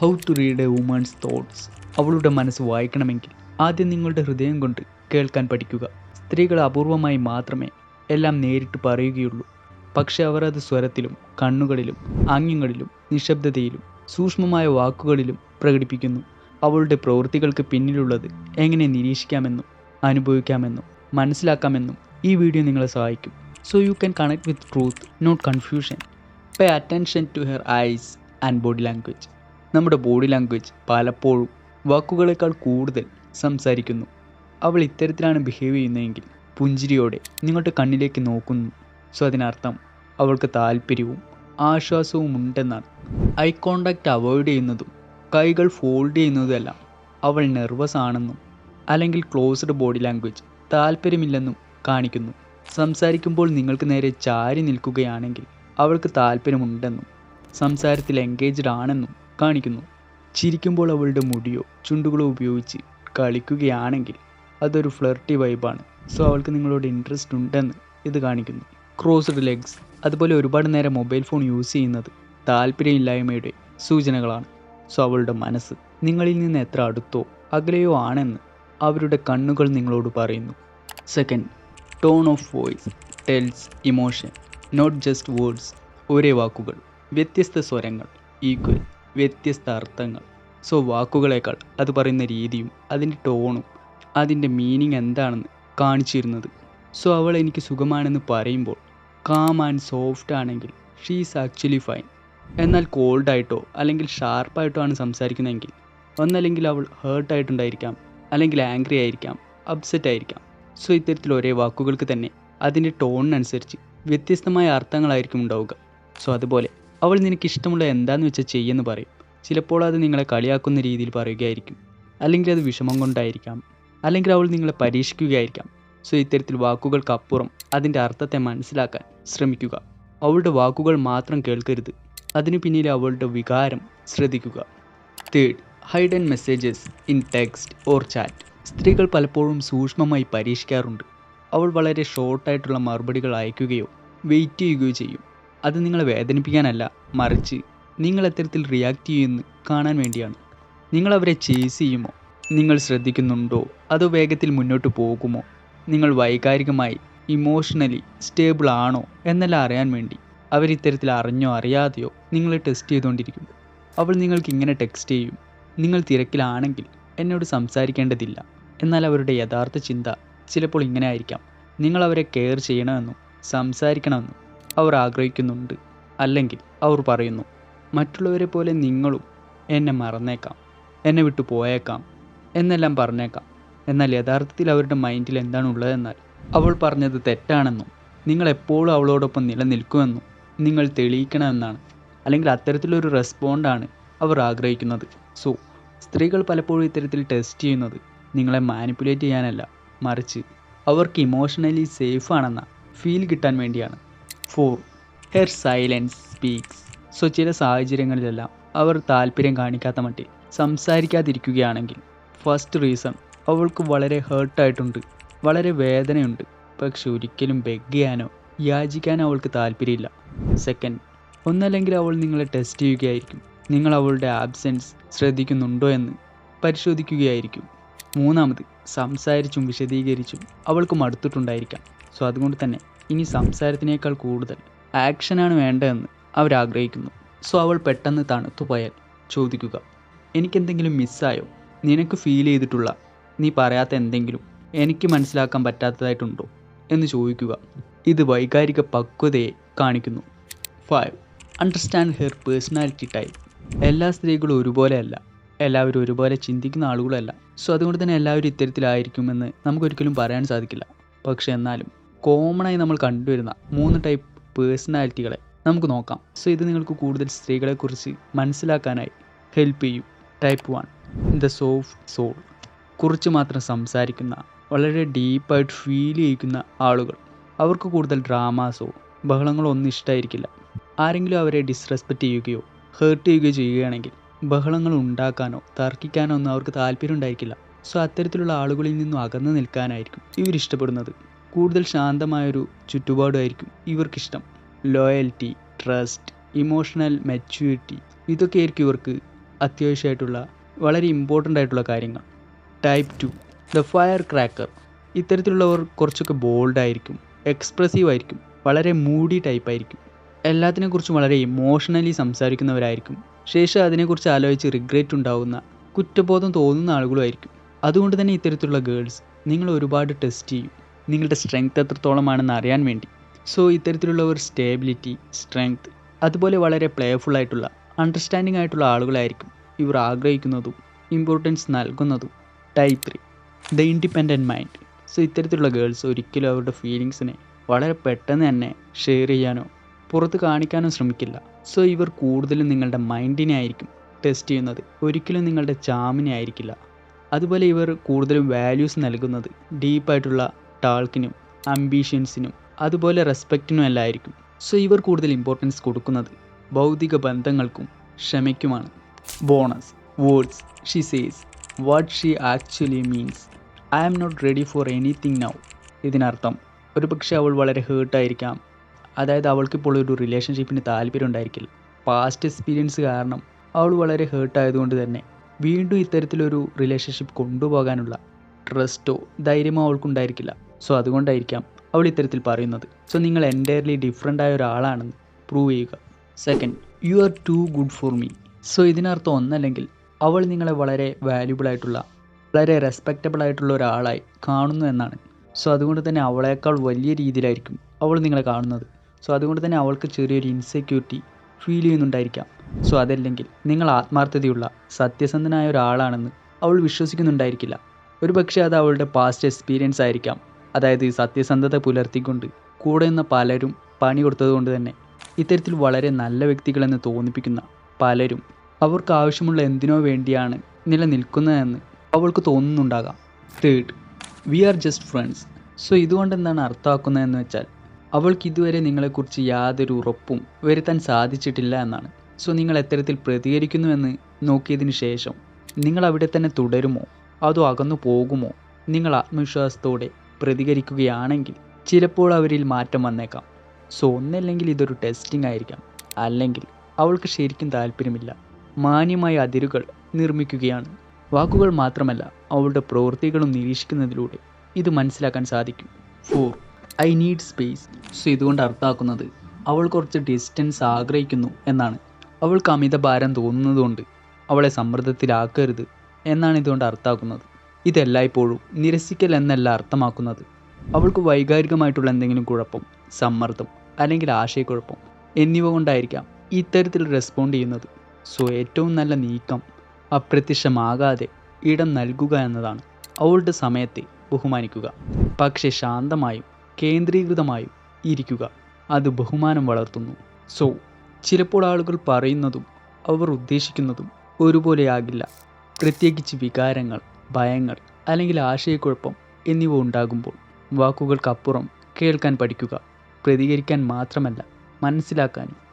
How to read a woman's thoughts അവളുടെ മനസ്സ് വായിക്കണമെങ്കിൽ ആദ്യം നിങ്ങളുടെ ഹൃദയം കൊണ്ട് കേൾക്കാൻ പഠിക്കുക. സ്ത്രീകൾ അപൂർവമായി മാത്രമേ എല്ലാം നേരിട്ട് പറയുകയുള്ളൂ. പക്ഷെ അവർ അത് സ്വരത്തിലും കണ്ണുകളിലും ആംഗ്യങ്ങളിലും നിശബ്ദതയിലും സൂക്ഷ്മമായ വാക്കുകളിലും പ്രകടിപ്പിക്കുന്നു. അവളുടെ പ്രവൃത്തികൾക്ക് പിന്നിലുള്ളത് എങ്ങനെ നിരീക്ഷിക്കാമെന്നും അനുഭവിക്കാമെന്നും മനസ്സിലാക്കാമെന്നും ഈ വീഡിയോ നിങ്ങളെ സഹായിക്കും. So you can connect with truth not confusion pay attention to her eyes and body language നമ്മുടെ ബോഡി ലാംഗ്വേജ് പലപ്പോഴും വാക്കുകളേക്കാൾ കൂടുതൽ സംസാരിക്കുന്നു. അവൾ ഇത്തരത്തിലാണ് ബിഹേവ് ചെയ്യുന്നതെങ്കിൽ പുഞ്ചിരിയോടെ നിങ്ങളുടെ കണ്ണിലേക്ക് നോക്കുന്നു. സോ അതിനർത്ഥം അവൾക്ക് താല്പര്യവും ആശ്വാസവും ഉണ്ടെന്നാണ്. ഐ കോണ്ടാക്റ്റ് അവോയ്ഡ് ചെയ്യുന്നതും കൈകൾ ഫോൾഡ് ചെയ്യുന്നതുമെല്ലാം അവൾ നെർവസ് ആണെന്നും അല്ലെങ്കിൽ ക്ലോസ്ഡ് ബോഡി ലാംഗ്വേജ് താല്പര്യമില്ലെന്നും കാണിക്കുന്നു. സംസാരിക്കുമ്പോൾ നിങ്ങൾക്ക് നേരെ ചാരി നിൽക്കുകയാണെങ്കിൽ അവൾക്ക് താല്പര്യമുണ്ടെന്നും സംസാരത്തിൽ എൻഗേജ്ഡ് ആണെന്നും കാണിക്കുന്നു. ചിരിക്കുമ്പോൾ അവളുടെ മുടിയോ ചുണ്ടുകളോ ഉപയോഗിച്ച് കളിക്കുകയാണെങ്കിൽ അതൊരു ഫ്ലർട്ടി വൈബാണ് സോ അവൾക്ക് നിങ്ങളോട് ഇൻട്രസ്റ്റ് ഉണ്ടെന്ന് ഇത് കാണിക്കുന്നു. ക്രോസ്ഡ് ലെഗ്സ് അതുപോലെ ഒരുപാട് നേരം മൊബൈൽ ഫോൺ യൂസ് ചെയ്യുന്നത് താല്പര്യമില്ലായ്മയുടെ സൂചനകളാണ്. സോ അവളുടെ മനസ്സ് നിങ്ങളിൽ നിന്ന് എത്ര അടുത്തോ അകലെയോ ആണെന്ന് അവരുടെ കണ്ണുകൾ നിങ്ങളോട് പറയുന്നു. Second tone of voice tells emotion not just words ഒരേ വാക്കുകൾ. വ്യത്യസ്ത സ്വരങ്ങൾ ഈക്വൽ വ്യത്യസ്ത അർത്ഥങ്ങൾ സോ വാക്കുകളേക്കാൾ അത് പറയുന്ന രീതിയും അതിന്റെ ടോണും അതിന്റെ മീനിങ് എന്താണെന്ന് കാണിച്ചിരുന്നത്. സോ അവൾ എനിക്ക് സുഖമാണെന്ന് പറയുമ്പോൾ കാം ആൻഡ് സോഫ്റ്റ് ആണെങ്കിൽ ഷീസ് ആക്ച്വലി ഫൈൻ എന്നാൽ കോൾഡായിട്ടോ അല്ലെങ്കിൽ ഷാർപ്പായിട്ടോ ആണ് സംസാരിക്കുന്നതെങ്കിൽ ഒന്നല്ലെങ്കിൽ അവൾ ഹേർട്ടായിട്ടുണ്ടായിരിക്കാം അല്ലെങ്കിൽ ആംഗ്രി ആയിരിക്കാം അപ്സെറ്റ് ആയിരിക്കാം. സോ ഇത്തരത്തിൽ ഒരേ വാക്കുകൾക്ക് തന്നെ അതിന്റെ ടോണിനനുസരിച്ച് വ്യത്യസ്തമായ അർത്ഥങ്ങളായിരിക്കും ഉണ്ടാവുക. സോ അതുപോലെ അവൾ നിനക്ക് ഇഷ്ടമുള്ള എന്താന്ന് വെച്ചാൽ ചെയ്യെന്ന് പറയും. ചിലപ്പോൾ അത് നിങ്ങളെ കളിയാക്കുന്ന രീതിയിൽ പറയുകയായിരിക്കും. അല്ലെങ്കിൽ അത് വിഷമം കൊണ്ടായിരിക്കാം. അല്ലെങ്കിൽ അവൾ നിങ്ങളെ പരീക്ഷിക്കുകയായിരിക്കാം. സോ ഇത്തരത്തിൽ വാക്കുകൾക്കപ്പുറം അതിന്റെ അർത്ഥത്തെ മനസ്സിലാക്കാൻ ശ്രമിക്കുക. അവളുടെ വാക്കുകൾ മാത്രം കേൾക്കരുത്. അതിനു പിന്നിലെ അവളുടെ വികാരം ശ്രദ്ധിക്കുക. Third hidden messages in text or chat സ്ത്രീകൾ പലപ്പോഴും സൂക്ഷ്മമായി പരീക്ഷിക്കാറുണ്ട്. അവൾ വളരെ ഷോർട്ടായിട്ടുള്ള മറുപടികൾ അയക്കുകയോ വെയിറ്റ് ചെയ്യുകയോ ചെയ്യും. അത് നിങ്ങളെ വേദനിപ്പിക്കാനല്ല മറിച്ച് നിങ്ങൾ എത്തരത്തിൽ റിയാക്ട് ചെയ്യുമെന്ന് കാണാൻ വേണ്ടിയാണ്. നിങ്ങൾ അവരെ ചേസ് ചെയ്യുമോ? നിങ്ങൾ ശ്രദ്ധിക്കുന്നുണ്ടോ? അതോ വേഗത്തിൽ മുന്നോട്ട് പോകുമോ? നിങ്ങൾ വൈകാരികമായി ഇമോഷണലി സ്റ്റേബിൾ ആണോ? എന്നെല്ലാം അറിയാൻ വേണ്ടി അവരിത്തരത്തിൽ അറിഞ്ഞോ അറിയാതെയോ നിങ്ങളെ ടെസ്റ്റ് ചെയ്തുകൊണ്ടിരിക്കും അവൾ നിങ്ങൾക്ക് ഇങ്ങനെ ടെക്സ്റ്റ് ചെയ്യും നിങ്ങൾ തിരക്കിലാണെങ്കിൽ എന്നോട് സംസാരിക്കേണ്ടതില്ല. എന്നാൽ അവരുടെ യഥാർത്ഥ ചിന്ത ചിലപ്പോൾ ഇങ്ങനെ ആയിരിക്കാം. നിങ്ങൾ അവരെ കെയർ ചെയ്യണമെന്നും സംസാരിക്കണമെന്നും അവർ ആഗ്രഹിക്കുന്നുണ്ട്. അല്ലെങ്കിൽ അവർ പറയുന്നു മറ്റുള്ളവരെ പോലെ നിങ്ങളും എന്നെ മറന്നേക്കാം എന്നെ വിട്ടു പോയേക്കാം എന്നെല്ലാം പറഞ്ഞേക്കാം. എന്നാൽ യഥാർത്ഥത്തിൽ അവരുടെ മൈൻഡിൽ എന്താണ് ഉള്ളതെന്നാൽ അവൾ പറഞ്ഞത് തെറ്റാണെന്നും നിങ്ങൾ എപ്പോഴും അവളോടൊപ്പം നിലനിൽക്കുമെന്നും നിങ്ങൾ തെളിയിക്കണമെന്നാണ്. അല്ലെങ്കിൽ അത്തരത്തിലൊരു റെസ്പോണ്ടാണ് അവർ ആഗ്രഹിക്കുന്നത്. സോ സ്ത്രീകൾ പലപ്പോഴും ഇത്തരത്തിൽ ടെസ്റ്റ് ചെയ്യുന്നത് നിങ്ങളെ മാനിപ്പുലേറ്റ് ചെയ്യാനല്ല മറിച്ച് അവർക്ക് ഇമോഷണലി സേഫ് ആണെന്ന ഫീൽ കിട്ടാൻ വേണ്ടിയാണ്. Four her silence speaks so ചില സാഹചര്യങ്ങളിലെല്ലാം അവർ താല്പര്യം കാണിക്കാത്ത മട്ടിൽ സംസാരിക്കാതിരിക്കുകയാണെങ്കിൽ ഫസ്റ്റ് റീസൺ അവൾക്ക് വളരെ ഹേർട്ടായിട്ടുണ്ട് വളരെ വേദനയുണ്ട്. പക്ഷെ ഒരിക്കലും ബെഗ് ചെയ്യാനോ യാചിക്കാനോ അവൾക്ക് താല്പര്യമില്ല. സെക്കൻഡ് ഒന്നല്ലെങ്കിൽ അവൾ നിങ്ങളെ ടെസ്റ്റ് ചെയ്യുകയായിരിക്കും. നിങ്ങൾ അവളുടെ ആബ്സെൻസ് ശ്രദ്ധിക്കുന്നുണ്ടോ എന്ന് പരിശോധിക്കുകയായിരിക്കും. മൂന്നാമത് സംസാരിച്ചും വിശദീകരിച്ചും അവൾക്ക് മടുത്തിട്ടുണ്ടായിരിക്കാം. സോ അതുകൊണ്ട് തന്നെ ഇനി സംസാരത്തിനേക്കാൾ കൂടുതൽ ആക്ഷനാണ് വേണ്ടതെന്ന് അവരാഗ്രഹിക്കുന്നു. സോ അവൾ പെട്ടെന്ന് തണുത്തു പോയാൽ ചോദിക്കുക എനിക്കെന്തെങ്കിലും മിസ്സായോ? നിനക്ക് ഫീൽ ചെയ്തിട്ടുള്ള നീ പറയാത്ത എന്തെങ്കിലും എനിക്ക് മനസ്സിലാക്കാൻ പറ്റാത്തതായിട്ടുണ്ടോ? എന്ന് ചോദിക്കുക. ഇത് വൈകാരിക പക്വതയെ കാണിക്കുന്നു. Five understand her personality type എല്ലാ സ്ത്രീകളും ഒരുപോലെയല്ല എല്ലാവരും ഒരുപോലെ ചിന്തിക്കുന്ന ആളുകളല്ല. സോ അതുകൊണ്ട് തന്നെ എല്ലാവരും ഇത്തരത്തിലായിരിക്കുമെന്ന് നമുക്കൊരിക്കലും പറയാൻ സാധിക്കില്ല. പക്ഷെ എന്നാലും കോമണായി നമ്മൾ കണ്ടുവരുന്ന മൂന്ന് ടൈപ്പ് പേഴ്സണാലിറ്റികളെ നമുക്ക് നോക്കാം. സോ ഇത് നിങ്ങൾക്ക് കൂടുതൽ സ്ത്രീകളെക്കുറിച്ച് മനസ്സിലാക്കാനായി ഹെൽപ്പ് ചെയ്യും. Type one the soft soul കുറിച്ച് മാത്രം സംസാരിക്കുന്ന വളരെ ഡീപ്പായിട്ട് ഫീൽ ചെയ്യിക്കുന്ന ആളുകൾ. അവർക്ക് കൂടുതൽ ഡ്രാമാസോ ബഹളങ്ങളോ ഒന്നും ഇഷ്ടമായിരിക്കില്ല ആരെങ്കിലും അവരെ ഡിസ്റെസ്പെക്റ്റ് ചെയ്യുകയോ ഹേർട്ട് ചെയ്യുകയോ ചെയ്യുകയാണെങ്കിൽ ബഹളങ്ങൾ ഉണ്ടാക്കാനോ തർക്കിക്കാനോ ഒന്നും അവർക്ക് താല്പര്യം ഉണ്ടായിരിക്കില്ല. സോ അത്തരത്തിലുള്ള ആളുകളിൽ നിന്നും അകന്നു നിൽക്കാനായിരിക്കും ഇവർ ഇഷ്ടപ്പെടുന്നത് കൂടുതൽ ശാന്തമായൊരു ചുറ്റുപാടുമായിരിക്കും ഇവർക്കിഷ്ടം. ലോയൽറ്റി ട്രസ്റ്റ് ഇമോഷണൽ മെച്യൂരിറ്റി ഇതൊക്കെയായിരിക്കും ഇവർക്ക് അത്യാവശ്യമായിട്ടുള്ള വളരെ ഇമ്പോർട്ടന്റ് ആയിട്ടുള്ള കാര്യങ്ങൾ. Type two the fire cracker ഇത്തരത്തിലുള്ളവർ കുറച്ചൊക്കെ ബോൾഡ് ആയിരിക്കും എക്സ്പ്രസീവ് ആയിരിക്കും വളരെ മൂഡി ടൈപ്പ് ആയിരിക്കും. എല്ലാത്തിനെക്കുറിച്ചും വളരെ ഇമോഷണലി സംസാരിക്കുന്നവരായിരിക്കും. ശേഷം അതിനെക്കുറിച്ച് ആലോചിച്ച് റിഗ്രറ്റ് ഉണ്ടാകുന്ന കുറ്റബോധം തോന്നുന്ന ആളുകളുമായിരിക്കും. അതുകൊണ്ട് തന്നെ ഇത്തരത്തിലുള്ള ഗേൾസ് നിങ്ങൾ ഒരുപാട് ടെസ്റ്റ് ചെയ്യും. നിങ്ങളുടെ സ്ട്രെങ്ത് എത്രത്തോളമാണെന്ന് അറിയാൻ വേണ്ടി. സോ ഇത്തരത്തിലുള്ള ഒരു സ്റ്റേബിലിറ്റി സ്ട്രെങ്ത് അതുപോലെ വളരെ പ്ലേഫുൾ ആയിട്ടുള്ള അണ്ടർസ്റ്റാൻഡിംഗ് ആയിട്ടുള്ള ആളുകളായിരിക്കും ഇവർ ആഗ്രഹിക്കുന്നതും ഇമ്പോർട്ടൻസ് നൽകുന്നതും. Type three the independent mind so ഇത്തരത്തിലുള്ള ഗേൾസ് ഒരിക്കലും അവരുടെ ഫീലിങ്സിനെ വളരെ പെട്ടെന്ന് തന്നെ ഷെയർ ചെയ്യാനോ പുറത്ത് കാണിക്കാനോ ശ്രമിക്കില്ല. സോ ഇവർ കൂടുതലും നിങ്ങളുടെ മൈൻഡിനെ ആയിരിക്കും ടെസ്റ്റ് ചെയ്യുന്നത്. ഒരിക്കലും നിങ്ങളുടെ ചാമിനെ ആയിരിക്കില്ല. അതുപോലെ ഇവർ കൂടുതലും വാല്യൂസ് നൽകുന്നത് ഡീപ്പായിട്ടുള്ള ടാൾക്കിനും അംബീഷൻസിനും അതുപോലെ റെസ്പെക്റ്റിനും എല്ലായിരിക്കും. സോ ഇവർ കൂടുതൽ ഇമ്പോർട്ടൻസ് കൊടുക്കുന്നത് ഭൗതിക ബന്ധങ്ങൾക്കും ക്ഷമയ്ക്കുമാണ്. Bonus words she says what she actually means I am not ready for anything now ഇതിനർത്ഥം ഒരുപക്ഷെ അവൾ വളരെ ഹേർട്ടായിരിക്കാം അതായത് അവൾക്കിപ്പോൾ ഒരു റിലേഷൻഷിപ്പിന് താല്പര്യം ഉണ്ടായിരിക്കില്ല. പാസ്റ്റ് എക്സ്പീരിയൻസ് കാരണം അവൾ വളരെ ഹേർട്ടായതുകൊണ്ട് തന്നെ വീണ്ടും ഇത്തരത്തിലൊരു റിലേഷൻഷിപ്പ് കൊണ്ടുപോകാനുള്ള ട്രസ്റ്റോ ധൈര്യമോ അവൾക്കുണ്ടായിരിക്കില്ല. സോ അതുകൊണ്ടായിരിക്കാം അവൾ ഇത്തരത്തിൽ പറയുന്നത്. സോ നിങ്ങൾ എന്റയർലി ഡിഫറെന്റ് ആയ ഒരാളാണെന്ന് പ്രൂവ് ചെയ്യുക. Second you are too good for me so ഇതിനർത്ഥം ഒന്നല്ലെങ്കിൽ അവൾ നിങ്ങളെ വളരെ വാല്യുബിൾ ആയിട്ടുള്ള വളരെ റെസ്പെക്റ്റബിൾ ആയിട്ടുള്ള ഒരാളായി കാണുന്നു എന്നാണ്. സോ അതുകൊണ്ട് തന്നെ അവളേക്കാൾ വലിയ രീതിയിലായിരിക്കും അവൾ നിങ്ങളെ കാണുന്നത്. സോ അതുകൊണ്ട് തന്നെ അവൾക്ക് ചെറിയൊരു ഇൻസെക്യൂരിറ്റി ഫീൽ ചെയ്യുന്നുണ്ടായിരിക്കാം. സോ അതല്ലെങ്കിൽ നിങ്ങൾ ആത്മാർത്ഥതയുള്ള സത്യസന്ധനായ ഒരാളാണെന്ന് അവൾ വിശ്വസിക്കുന്നുണ്ടായിരിക്കില്ല. ഒരു പക്ഷേ അത് അവളുടെ പാസ്റ്റ് എക്സ്പീരിയൻസ് ആയിരിക്കാം. അതായത് സത്യസന്ധത പുലർത്തിക്കൊണ്ട് കൂടെ നിന്ന പലരും പണി കൊടുത്തതുകൊണ്ട് തന്നെ ഇത്തരത്തിൽ വളരെ നല്ല വ്യക്തികളെന്ന് തോന്നിപ്പിക്കുന്ന പലരും അവർക്ക് ആവശ്യമുള്ള എന്തിനോ വേണ്ടിയാണ് നിലനിൽക്കുന്നതെന്ന് അവൾക്ക് തോന്നുന്നുണ്ടാകാം. Third we are just friends so ഇതുകൊണ്ട് എന്താണ് അർത്ഥമാക്കുന്നതെന്ന് വെച്ചാൽ അവൾക്ക് ഇതുവരെ നിങ്ങളെക്കുറിച്ച് യാതൊരു ഉറപ്പും വരുത്താൻ സാധിച്ചിട്ടില്ല എന്നാണ്. സോ നിങ്ങൾ എത്തരത്തിൽ പ്രതികരിക്കുന്നുവെന്ന് നോക്കിയതിന് ശേഷം നിങ്ങൾ അവിടെ തന്നെ തുടരുമോ? അതോ അകന്നു പോകുമോ? നിങ്ങൾ ആത്മവിശ്വാസത്തോടെ പ്രതികരിക്കുകയാണെങ്കിൽ ചിലപ്പോൾ അവരിൽ മാറ്റം വന്നേക്കാം. സോ ഒന്നല്ലെങ്കിൽ ഇതൊരു ടെസ്റ്റിംഗ് ആയിരിക്കാം. അല്ലെങ്കിൽ അവൾക്ക് ശരിക്കും താല്പര്യമില്ല. മാന്യമായ അതിരുകൾ നിർമ്മിക്കുകയാണ്. വാക്കുകൾ മാത്രമല്ല അവളുടെ പ്രവൃത്തികളും നിരീക്ഷിക്കുന്നതിലൂടെ ഇത് മനസ്സിലാക്കാൻ സാധിക്കും. Four I need space so ഇതുകൊണ്ട് അർത്ഥാക്കുന്നത് അവൾ കുറച്ച് ഡിസ്റ്റൻസ് ആഗ്രഹിക്കുന്നു എന്നാണ്. അവൾക്ക് അമിത ഭാരം തോന്നുന്നതുകൊണ്ട് അവളെ സമ്മർദ്ദത്തിലാക്കരുത് എന്നാണ് ഇതുകൊണ്ട് അർത്ഥമാക്കുന്നത്. ഇതെല്ലായ്പ്പോഴും നിരസിക്കൽ എന്നല്ല അർത്ഥമാക്കുന്നത്. അവൾക്ക് വൈകാരികമായിട്ടുള്ള എന്തെങ്കിലും കുഴപ്പം സമ്മർദ്ദം അല്ലെങ്കിൽ ആശയക്കുഴപ്പം എന്നിവ കൊണ്ടായിരിക്കാം ഇത്തരത്തിൽ റെസ്പോണ്ട് ചെയ്യുന്നത്. സോ ഏറ്റവും നല്ല നീക്കം അപ്രത്യക്ഷമാകാതെ ഇടം നൽകുക എന്നതാണ് അവളുടെ സമയത്തെ ബഹുമാനിക്കുക. പക്ഷേ ശാന്തമായും കേന്ദ്രീകൃതമായും ഇരിക്കുക അത് ബഹുമാനം വളർത്തുന്നു. സോ ചിലപ്പോൾ ആളുകൾ പറയുന്നതും അവർ ഉദ്ദേശിക്കുന്നതും ഒരുപോലെയാകില്ല. പ്രത്യേകിച്ച് വികാരങ്ങൾ ഭയങ്ങൾ അല്ലെങ്കിൽ ആശയക്കുഴപ്പം എന്നിവ ഉണ്ടാകുമ്പോൾ വാക്കുകൾക്കപ്പുറം കേൾക്കാൻ പഠിക്കുക പ്രതികരിക്കാൻ മാത്രമല്ല മനസ്സിലാക്കാനും